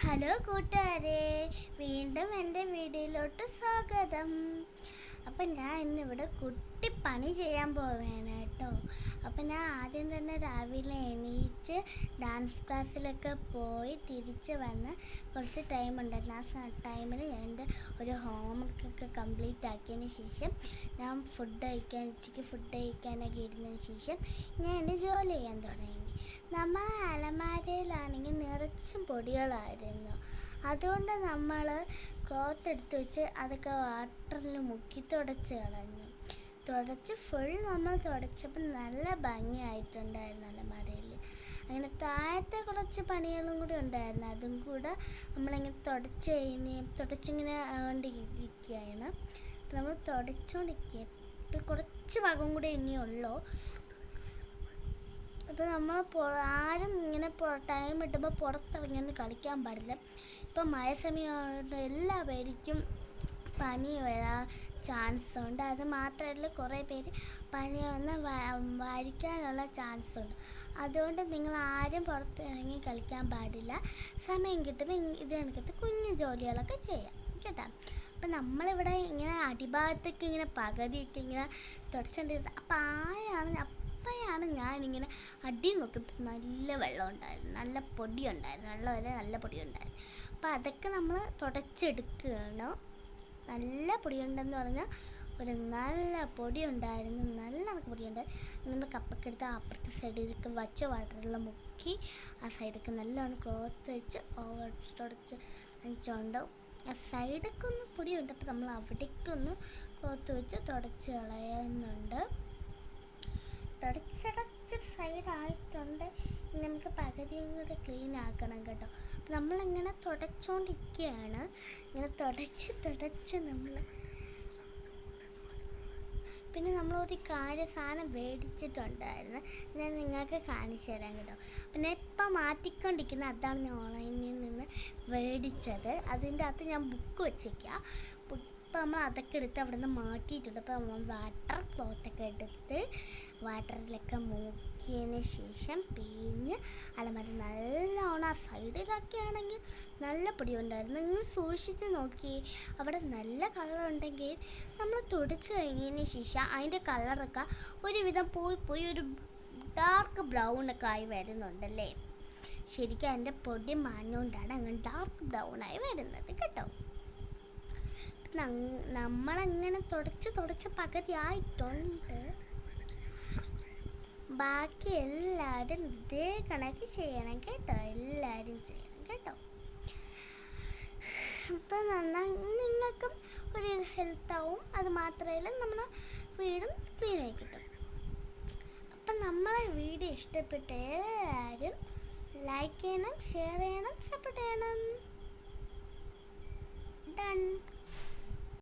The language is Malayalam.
ഹലോ കൂട്ടുകാരെ വീണ്ടും എന്റെ വീഡിയോയിലോട്ട് സ്വാഗതം. അപ്പം ഞാൻ ഇന്നിവിടെ കുട്ടി പണി ചെയ്യാൻ പോവുകയാണ് കേട്ടോ അപ്പം ഞാൻ ആദ്യം തന്നെ രാവിലെ എണീച്ച് ഡാൻസ് ക്ലാസ്സിലൊക്കെ പോയി തിരിച്ച് വന്ന് കുറച്ച് ടൈം ഉണ്ടായിരുന്നു. ആ ടൈമിൽ എന്റെ ഒരു ഹോംവർക്കൊക്കെ കംപ്ലീറ്റ് ആക്കിയതിന് ശേഷം ഞാൻ ഫുഡ് കഴിക്കാൻ ഉച്ചയ്ക്ക് ഫുഡ് കഴിക്കാനൊക്കെ ഇരുന്നതിന് ശേഷം ഞാൻ എന്റെ ജോലി ചെയ്യാൻ തുടങ്ങി. നമ്മൾ അലമാരയിലാണെങ്കിൽ നിറച്ചും പൊടികളായിരുന്നു. അതുകൊണ്ട് നമ്മൾ ക്ലോത്ത് എടുത്ത് വെച്ച് അതൊക്കെ വാട്ടറിൽ മുക്കി തുടച്ച് കളഞ്ഞു. തുടച്ച് ഫുൾ നമ്മൾ തുടച്ചപ്പോൾ നല്ല ഭംഗിയായിട്ടുണ്ടായിരുന്നു അലമാരയിൽ അങ്ങനെ താഴത്തെ കുറച്ച് പണികളും കൂടി ഉണ്ടായിരുന്നു. അതും കൂടെ നമ്മളിങ്ങനെ തുടച്ച് കഴിഞ്ഞ് തുടച്ചിങ്ങനെ കൊണ്ടിരിക്കുകയാണ് നമ്മൾ തുടച്ചുകൊണ്ടിരിക്കുക ഇപ്പം കുറച്ച് ഭാഗം കൂടി ഇനിയുള്ളൂ അപ്പോൾ നമ്മൾ ആരും ഇങ്ങനെ ടൈം കിട്ടുമ്പോൾ പുറത്തിറങ്ങിയൊന്ന് കളിക്കാൻ പാടില്ല. ഇപ്പം മഴ സമയമായിട്ട് എല്ലാവർക്കും പനി വരാൻ ചാൻസ് ഉണ്ട് അത് മാത്രമല്ല കുറേ പേര് പനി വന്ന് വരിക്കാനുള്ള ചാൻസ് ഉണ്ട് അതുകൊണ്ട് നിങ്ങൾ ആരും പുറത്തിറങ്ങി കളിക്കാൻ പാടില്ല. സമയം കിട്ടുമ്പോൾ ഇത് കണക്കത്ത് കുഞ്ഞു ജോലികളൊക്കെ ചെയ്യാം. കേട്ടോ? അപ്പം നമ്മളിവിടെ ഇങ്ങനെ അടിഭാഗത്തേക്ക് ഇങ്ങനെ പകുതിയൊക്കെ ഇങ്ങനെ തുടച്ചുകൊണ്ടിരുന്നത് അപ്പം ആരാണ് അപ്പോഴാണ് ഞാനിങ്ങനെ അടി നോക്കിയപ്പോൾ നല്ല വെള്ളം ഉണ്ടായിരുന്നു. നല്ല പൊടി ഉണ്ടായിരുന്നു. വെള്ളമല്ല? നല്ല പൊടി ഉണ്ടായിരുന്നു. അപ്പോൾ അതൊക്കെ നമ്മൾ തുടച്ചെടുക്കുകയാണ്. നല്ല പൊടിയുണ്ടെന്ന് പറഞ്ഞാൽ ഒരു നല്ല പൊടി ഉണ്ടായിരുന്നു നല്ല പൊടിയുണ്ട്. നമ്മൾ കപ്പൊക്കെ എടുത്ത് അപ്പുറത്തെ സൈഡിലേക്ക് വച്ച് വാട്ടറിൽ മുക്കി ആ സൈഡൊക്കെ നല്ലോണം ക്ലോത്ത് വെച്ച് ഓവർ തുടച്ച് വെച്ചുകൊണ്ട് ആ സൈഡൊക്കെ ഒന്ന് പൊടിയുണ്ട്. അപ്പോൾ നമ്മൾ അവിടേക്കൊന്ന് ക്ലോത്ത് വെച്ച് തുടച്ച് കളയുന്നുണ്ട്. തുടച്ചടച്ച് സൈഡായിട്ടുണ്ട് നമുക്ക് പകുതിയും കൂടെ ക്ലീൻ ആക്കണം കേട്ടോ. നമ്മളിങ്ങനെ തുടച്ചുകൊണ്ടിരിക്കുകയാണ് ഇങ്ങനെ തുടച്ച് തുടച്ച് നമ്മൾ പിന്നെ നമ്മളൊരു കാര്യ സാധനം മേടിച്ചിട്ടുണ്ടായിരുന്നു ഞാൻ നിങ്ങൾക്ക് കാണിച്ചു തരാം കേട്ടോ. പിന്നെ ഇപ്പം മാറ്റിക്കൊണ്ടിരിക്കുന്നത് അതാണ് ഞാൻ ഓൺലൈനിൽ നിന്ന് മേടിച്ചത് അതിന്റെ അകത്ത് ഞാൻ ബുക്ക് വെച്ചേക്കാം ഇപ്പം നമ്മൾ അതൊക്കെ എടുത്ത് അവിടെ നിന്ന് മാറ്റിയിട്ടുണ്ട്. അപ്പോൾ നമ്മൾ വാട്ടർ ക്ലോത്തൊക്കെ എടുത്ത് വാട്ടറിലൊക്കെ മൂക്കിയതിന് ശേഷം പിഴിഞ്ഞ് അലമാര നല്ലോണം ആ സൈഡിലൊക്കെ ആണെങ്കിൽ നല്ല പൊടി ഉണ്ടായിരുന്നു നിങ്ങൾ സൂക്ഷിച്ച് നോക്കി. അവിടെ നല്ല കളർ ഉണ്ടെങ്കിൽ നമ്മൾ തുടച്ച് കഴിഞ്ഞതിന് ശേഷം അതിന്റെ കളറൊക്കെ ഒരുവിധം പോയി പോയി ഒരു ഡാർക്ക് ബ്രൗൺ ഒക്കെ ആയി വരുന്നുണ്ടല്ലേ? ശരിക്കും അതിന്റെ പൊടി മാഞ്ഞുകൊണ്ടാണ് അങ്ങനെ ഡാർക്ക് ബ്രൗൺ ആയി വരുന്നത് കേട്ടോ. നമ്മളങ്ങനെ തുടച്ച് തുടച്ച് പകുതി ആയിട്ടുണ്ട് ബാക്കി എല്ലാവരും ഇതേ കണക്ക് ചെയ്യണം കേട്ടോ. എല്ലാവരും ചെയ്യണം കേട്ടോ. അപ്പം നന്നാ നിങ്ങൾക്കും ഒരു ഹെൽത്താവും. അത് മാത്രമല്ല നമ്മുടെ വീടും ക്ലീനായി കിട്ടും. അപ്പം നമ്മളെ വീഡിയോ ഇഷ്ടപ്പെട്ട എല്ലാവരും ലൈക്ക് ചെയ്യണം ഷെയർ ചെയ്യണം സപ്പോർട്ട് ചെയ്യണം. ഡൺ